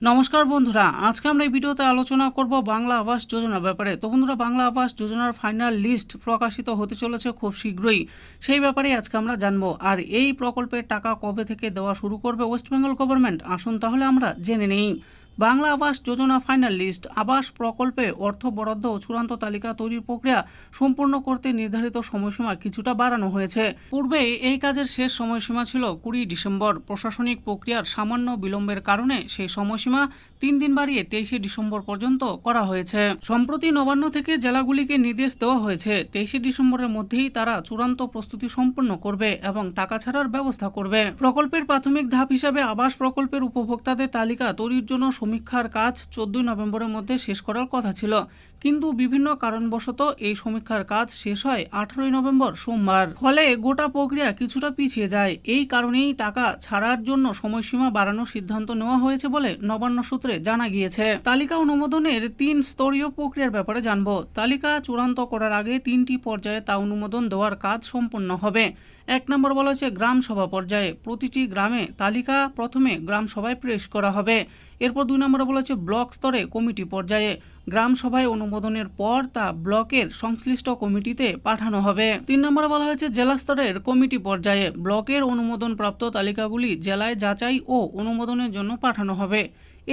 নমস্কার বন্ধুরা, আজকে আমরা এই ভিডিওতে আলোচনা করব বাংলা আবাস যোজনার ব্যাপারে। তো বন্ধুরা, বাংলা আবাস যোজনার ফাইনাল লিস্ট প্রকাশিত হতে চলেছে খুব শীঘ্রই। সেই ব্যাপারে আজকে আমরা জানব, আর এই প্রকল্পের টাকা কবে থেকে দেওয়া শুরু করবে ওয়েস্ট বেঙ্গল গভর্নমেন্ট আসুন তাহলে আমরা জেনে নেই। বাংলা আবাস যোজনা ফাইনাল লিস্ট, আবাস প্রকল্পে অর্থ বরাদ্দ ও চূড়ান্ত তালিকা তৈরির প্রক্রিয়া সম্পূর্ণ করতে নির্ধারিত সময়সীমা কিছুটা বাড়ানো হয়েছে। পূর্বে এই কাজের শেষ সময়সীমা ছিল কুড়ি ডিসেম্বর। প্রশাসনিক প্রক্রিয়ার সামান্য বিলম্বের কারণে সেই সময়সীমা তিন দিন বাড়িয়ে তেইশে ডিসেম্বর পর্যন্ত করা হয়েছে। সম্প্রতি নবান্ন থেকে জেলাগুলিকে নির্দেশ দেওয়া হয়েছে, তেইশে ডিসেম্বরের মধ্যেই তারা চূড়ান্ত প্রস্তুতি সম্পন্ন করবে এবং টাকা ছাড়ার ব্যবস্থা করবে। প্রকল্পের প্রাথমিক ধাপ হিসাবে আবাস প্রকল্পের উপভোক্তাদের তালিকা তৈরির জন্য সমীক্ষার কাজ চোদ্দই নভেম্বরের মধ্যে শেষ করার কথা ছিল। কিন্তু বিভিন্ন কারণবশত এই সমীক্ষার কাজ শেষ হয় আঠারোই নভেম্বর সোমবার। ফলে গোটা প্রক্রিয়া কিছুটা পিছিয়ে যায়। এই কারণেই টাকা ছাড়ার জন্য সময়সীমা বাড়ানোর সিদ্ধান্ত নেওয়া হয়েছে বলে নবান্ন সূত্রে জানা গিয়েছে। তালিকা অনুমোদনের তিন স্তরীয় প্রক্রিয়ার ব্যাপারে জানব। তালিকা চূড়ান্ত করার আগে তিনটি পর্যায়ে তা অনুমোদন দেওয়ার কাজ সম্পন্ন হবে। এক নম্বর বলা হয়েছে গ্রাম সভা পর্যায়ে। প্রতিটি গ্রামে তালিকা প্রথমে গ্রাম সভায় পেশ করা হবে। এরপর দুই নম্বরে বলা হচ্ছে ব্লক স্তরে কমিটি পর্যায়ে গ্রাম সভায় অনুমোদনের পর তা ব্লকের সংশ্লিষ্ট কমিটিতে পাঠানো হবে। তিন নম্বরে বলা হয়েছে, জেলা স্তরের কমিটি পর্যায়ে ব্লকের অনুমোদনপ্রাপ্ত তালিকাগুলি জেলায় যাচাই ও অনুমোদনের জন্য পাঠানো হবে।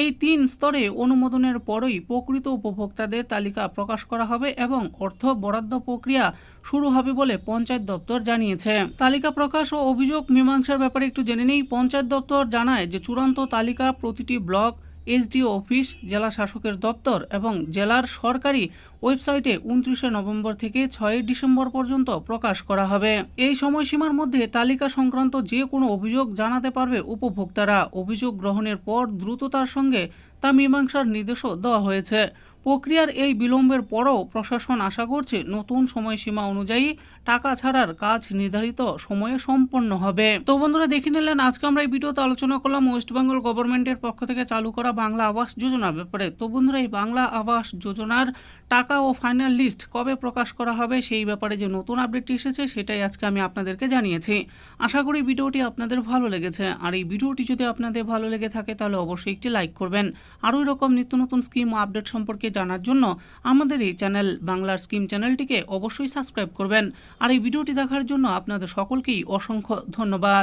এই তিন স্তরে অনুমোদনের পরই প্রকৃত উপভোক্তাদের তালিকা প্রকাশ করা হবে এবং অর্থ বরাদ্দ প্রক্রিয়া শুরু হবে বলে পঞ্চায়েত দপ্তর জানিয়েছে। তালিকা প্রকাশ ও অভিযোগ মীমাংসার ব্যাপারে একটু জেনে নেই। পঞ্চায়েত দপ্তর জানায় যে, চূড়ান্ত তালিকা প্রতিটি ব্লক এসডিও অফিস, জেলা শাসকের দপ্তর এবং জেলার সরকারি ওয়েবসাইটে উনত্রিশে নভেম্বর থেকে ছয়ই ডিসেম্বর পর্যন্ত প্রকাশ করা হবে। এই সময়সীমার মধ্যে তালিকা সংক্রান্ত যে কোনো অভিযোগ জানাতে পারবে উপভোক্তারা। অভিযোগ গ্রহণের পর দ্রুততার সঙ্গে তা মীমাংসার নির্দেশও দেওয়া হয়েছে। প্রক্রিয়ার এই বিলম্বের পরও প্রশাসন আশা করছে নতুন সময়সীমা অনুযায়ী টাকা ছাড়ার কাজ নির্ধারিত সময়ে সম্পন্ন হবে। তো বন্ধুরা, দেখে নিলেন, আজকে আমরা এই ভিডিওতে আলোচনা করলাম ওয়েস্ট বেঙ্গল গভর্নমেন্টের পক্ষ থেকে চালু করা বাংলা আবাস যোজনার ব্যাপারে। তো বন্ধুরা, এই বাংলা আবাস যোজনার টাকা ও ফাইনাল লিস্ট কবে প্রকাশ করা হবে সেই ব্যাপারে যে নতুন আপডেটটি এসেছে সেটাই আজকে আমি আপনাদেরকে জানিয়েছি। আশা করি ভিডিওটি আপনাদের ভালো লেগেছে। আর এই ভিডিওটি যদি আপনাদের ভালো লেগে থাকে তাহলে অবশ্যই একটি লাইক করবেন। আরও এরকম নিত্য নতুন স্কিম আপডেট সম্পর্কে জানার জন্য আমাদের এই চ্যানেল বাংলার স্কিম চ্যানেলটিকে অবশ্যই সাবস্ক্রাইব করবেন। আর এই ভিডিওটি দেখার জন্য আপনাদের সকলকেই অসংখ্য ধন্যবাদ।